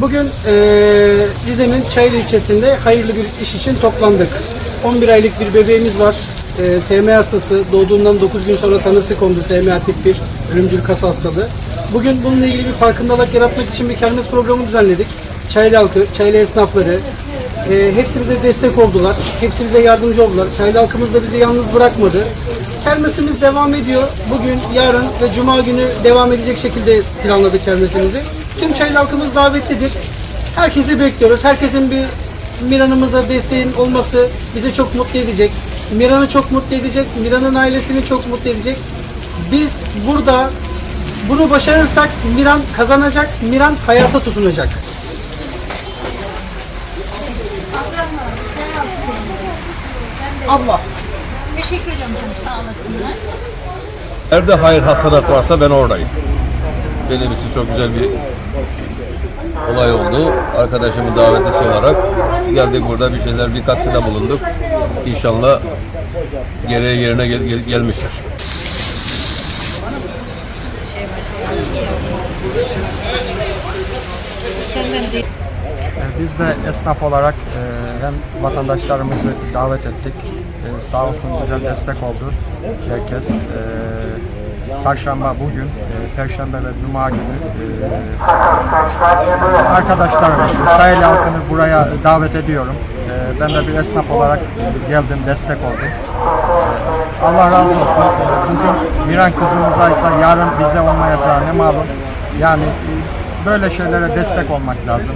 Bugün eee Rize'nin Çaylı ilçesinde hayırlı bir iş için toplandık. 11 aylık bir bebeğimiz var. Eee SMA hastası. Doğduğundan 9 gün sonra tanısı kondu SMA tip 1 ölümcül kas hastalığı. Bugün bununla ilgili bir farkındalık yaratmak için bir kermes programı düzenledik. Çaylı halkı, Çaylı esnafları, eee hepsi bize destek oldular. Hepsi bize yardımcı oldular. Çaylı halkımız da bizi yalnız bırakmadı. Kermesimiz devam ediyor. Bugün, yarın ve cuma günü devam edecek şekilde planladık kermesimizi. Tüm Çaylı halkımız davetlidir. Herkesi bekliyoruz. Herkesin bir Miran'ımıza desteğin olması bizi çok mutlu edecek. Miran'ı çok mutlu edecek. Miran'ın ailesini çok mutlu edecek. Biz burada bunu başarırsak Miran kazanacak. Miran hayata tutunacak. Allah. Teşekkür ederim canım sağ olasınlar. Nerede hayır hasanat varsa ben oradayım. Benim için çok güzel bir olay oldu. Arkadaşımın davetlisi olarak geldik burada bir şeyler bir katkıda bulunduk. İnşallah gereği yerine gel- gel- gelmiştir. Senden de Biz de esnaf olarak e, hem vatandaşlarımızı davet ettik. E, Sağ olsun güzel destek oldu herkes. E, Çarşamba bugün, e, Perşembe ve Cuma günü e, arkadaşlarımızı, sahil halkını buraya davet ediyorum. E, Ben de bir esnaf olarak geldim, destek oldum. E, Allah razı olsun. Bugün Miran kızımızdaysa yarın bize olmayacağı ne malum. Yani böyle şeylere destek olmak lazım.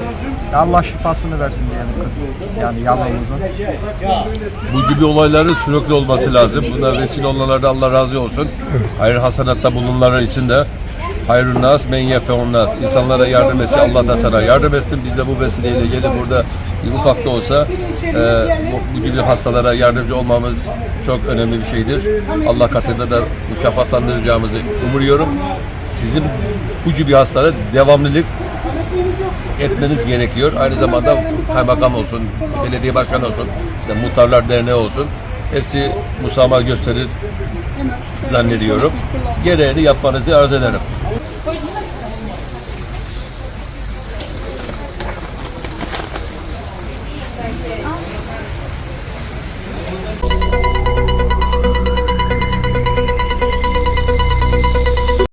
Allah şifasını versin diyelim yani yavrumuzun. Bu gibi olayların sürekli olması lazım. Buna vesile olanlarda Allah razı olsun. Hayır hasanatta bulunanlar için de hayrun nas men yefeun nas. İnsanlara yardım etsin. Allah da sana yardım etsin. Biz de bu vesileyle gelip burada ufak da olsa e, bu, bu gibi hastalara yardımcı olmamız çok önemli bir şeydir. Allah katında da mükafatlandıracağımızı umuyorum. Sizin bu gibi hastalara devamlılık etmeniz gerekiyor. Aynı zamanda kaymakam olsun, belediye başkanı olsun, işte muhtarlar derneği olsun. Hepsi musamaha gösterir zannediyorum. Gereğini yapmanızı arz ederim.